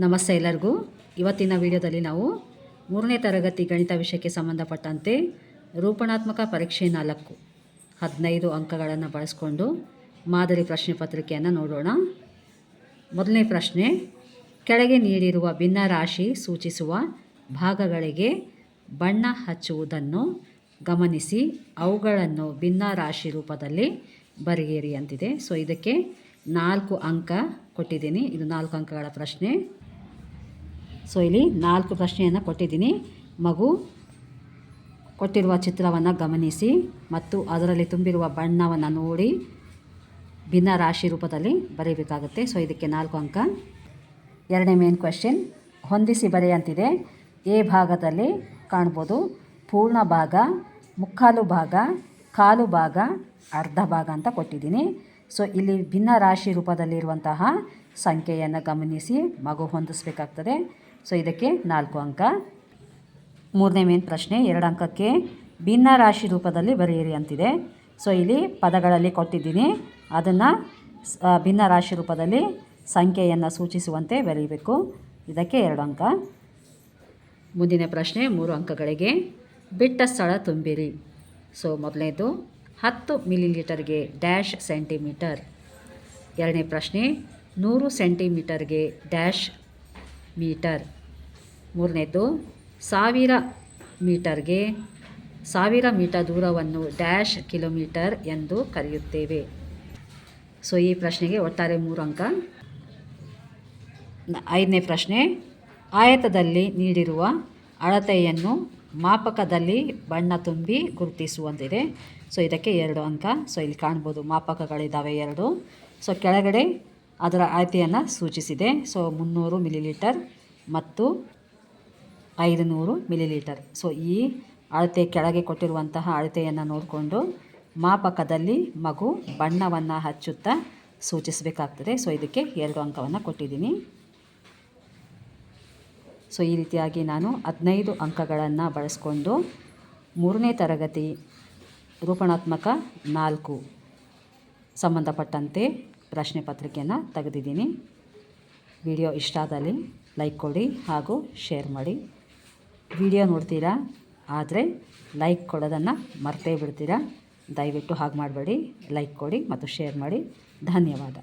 ನಮಸ್ತೆ ಎಲ್ಲರಿಗೂ. ಇವತ್ತಿನ ವಿಡಿಯೋದಲ್ಲಿ ನಾವು ಮೂರನೇ ತರಗತಿ ಗಣಿತ ವಿಷಯಕ್ಕೆ ಸಂಬಂಧಪಟ್ಟಂತೆ ರೂಪಣಾತ್ಮಕ ಪರೀಕ್ಷೆ ನಾಲ್ಕು, ಹದಿನೈದು ಅಂಕಗಳನ್ನು ಬಳಸ್ಕೊಂಡು ಮಾದರಿ ಪ್ರಶ್ನೆ ಪತ್ರಿಕೆಯನ್ನು ನೋಡೋಣ. ಮೊದಲನೇ ಪ್ರಶ್ನೆ, ಕೆಳಗೆ ನೀಡಿರುವ ಭಿನ್ನ ರಾಶಿ ಸೂಚಿಸುವ ಭಾಗಗಳಿಗೆ ಬಣ್ಣ ಹಚ್ಚುವುದನ್ನು ಗಮನಿಸಿ, ಅವುಗಳನ್ನು ಭಿನ್ನ ರಾಶಿ ರೂಪದಲ್ಲಿ ಬರೆಯಿರಿ ಅಂತಿದೆ. ಸೊ ಇದಕ್ಕೆ ನಾಲ್ಕು ಅಂಕ ಕೊಟ್ಟಿದ್ದೀನಿ. ಇದು ನಾಲ್ಕು ಅಂಕಗಳ ಪ್ರಶ್ನೆ. ಸೊ ಇಲ್ಲಿ ನಾಲ್ಕು ಪ್ರಶ್ನೆಯನ್ನು ಕೊಟ್ಟಿದ್ದೀನಿ. ಮಗು ಕೊಟ್ಟಿರುವ ಚಿತ್ರವನ್ನು ಗಮನಿಸಿ ಮತ್ತು ಅದರಲ್ಲಿ ತುಂಬಿರುವ ಬಣ್ಣವನ್ನು ನೋಡಿ ಭಿನ್ನ ರಾಶಿ ರೂಪದಲ್ಲಿ ಬರೀಬೇಕಾಗುತ್ತೆ. ಸೊ ಇದಕ್ಕೆ ನಾಲ್ಕು ಅಂಕ. ಎರಡನೇ ಮೇನ್ ಕ್ವೆಶ್ಚನ್ ಹೊಂದಿಸಿ ಬರೆಯಂತಿದೆ. ಎ ಭಾಗದಲ್ಲಿ ಕಾಣ್ಬೋದು. ಪೂರ್ಣ ಭಾಗ, ಮುಕ್ಕಾಲು ಭಾಗ, ಕಾಲು ಭಾಗ, ಅರ್ಧ ಭಾಗ ಅಂತ ಕೊಟ್ಟಿದ್ದೀನಿ. ಸೊ ಇಲ್ಲಿ ಭಿನ್ನ ರಾಶಿ ರೂಪದಲ್ಲಿರುವಂತಹ ಸಂಖ್ಯೆಯನ್ನು ಗಮನಿಸಿ ಮಗು ಹೊಂದಿಸಬೇಕಾಗ್ತದೆ. ಸೊ ಇದಕ್ಕೆ ನಾಲ್ಕು ಅಂಕ. ಮೂರನೇ ಮೇನ್ ಪ್ರಶ್ನೆ, ಎರಡು ಅಂಕಕ್ಕೆ ಭಿನ್ನ ರಾಶಿ ರೂಪದಲ್ಲಿ ಬರೆಯಿರಿ ಅಂತಿದೆ. ಸೊ ಇಲ್ಲಿ ಪದಗಳಲ್ಲಿ ಕೊಟ್ಟಿದ್ದೀನಿ. ಅದನ್ನು ಭಿನ್ನ ರಾಶಿ ರೂಪದಲ್ಲಿ ಸಂಖ್ಯೆಯನ್ನು ಸೂಚಿಸುವಂತೆ ಬರೆಯಬೇಕು. ಇದಕ್ಕೆ ಎರಡು ಅಂಕ. ಮುಂದಿನ ಪ್ರಶ್ನೆ, ಮೂರು ಅಂಕಗಳಿಗೆ. ಬಿಟ್ಟ ಸ್ಥಳ ತುಂಬಿರಿ. ಸೊ ಮೊದಲನೇದು ಹತ್ತು ಮಿಲಿಲೀಟರ್ಗೆ ಡ್ಯಾಶ್ ಸೆಂಟಿಮೀಟರ್. ಎರಡನೇ ಪ್ರಶ್ನೆ, ನೂರು ಸೆಂಟಿಮೀಟರ್ಗೆ ಡ್ಯಾಶ್ ಮೀಟರ್. ಮೂರನೇದು, ಸಾವಿರ ಮೀಟರ್ಗೆ ಸಾವಿರ ಮೀಟರ್ ದೂರವನ್ನು ಡ್ಯಾಶ್ ಕಿಲೋಮೀಟರ್ ಎಂದು ಕರೆಯುತ್ತೇವೆ. ಸೊ ಈ ಪ್ರಶ್ನೆಗೆ ಒಟ್ಟಾರೆ ಮೂರು ಅಂಕ. ಐದನೇ ಪ್ರಶ್ನೆ, ಆಯತದಲ್ಲಿ ನೀಡಿರುವ ಅಳತೆಯನ್ನು ಮಾಪಕದಲ್ಲಿ ಬಣ್ಣ ತುಂಬಿ ಗುರುತಿಸುವಂತಿದೆ. ಸೊ ಇದಕ್ಕೆ ಎರಡು ಅಂಕ. ಸೊ ಇಲ್ಲಿ ಕಾಣ್ಬೋದು ಮಾಪಕಗಳಿದ್ದಾವೆ ಎರಡು. ಸೊ ಕೆಳಗಡೆ ಅದರ ಅಳತೆಯನ್ನು ಸೂಚಿಸಿದೆ. ಸೊ ಮುನ್ನೂರು ಮಿಲಿಲೀಟರ್ ಮತ್ತು ಐದು ನೂರು ಮಿಲಿಲೀಟರ್. ಸೊ ಈ ಅಳತೆ ಕೆಳಗೆ ಕೊಟ್ಟಿರುವಂತಹ ಅಳತೆಯನ್ನು ನೋಡಿಕೊಂಡು ಮಾಪಕದಲ್ಲಿ ಮಗು ಬಣ್ಣವನ್ನು ಹಚ್ಚುತ್ತಾ ಸೂಚಿಸಬೇಕಾಗ್ತದೆ. ಸೊ ಇದಕ್ಕೆ ಎರಡು ಅಂಕವನ್ನು ಕೊಟ್ಟಿದ್ದೀನಿ. ಸೊ ಈ ರೀತಿಯಾಗಿ ನಾನು ಹದಿನೈದು ಅಂಕಗಳನ್ನು ಬಳಸ್ಕೊಂಡು ಮೂರನೇ ತರಗತಿ ರೂಪಣಾತ್ಮಕ ನಾಲ್ಕು ಸಂಬಂಧಪಟ್ಟಂತೆ ಪ್ರಶ್ನೆ ಪತ್ರಿಕೆಯನ್ನು ತೆಗೆದಿದ್ದೀನಿ. ವಿಡಿಯೋ ಇಷ್ಟ ಆದಲ್ಲಿ ಲೈಕ್ ಕೊಡಿ ಹಾಗೂ ಶೇರ್ ಮಾಡಿ. ವಿಡಿಯೋ ನೋಡ್ತೀರಾ? ಆದರೆ ಲೈಕ್ ಕೊಡೋದನ್ನು ಮರ್ತೇ ಬಿಡ್ತೀರಾ? ದಯವಿಟ್ಟು ಹಾಗೆ ಮಾಡಬೇಡಿ. ಲೈಕ್ ಕೊಡಿ ಮತ್ತು ಶೇರ್ ಮಾಡಿ. ಧನ್ಯವಾದ.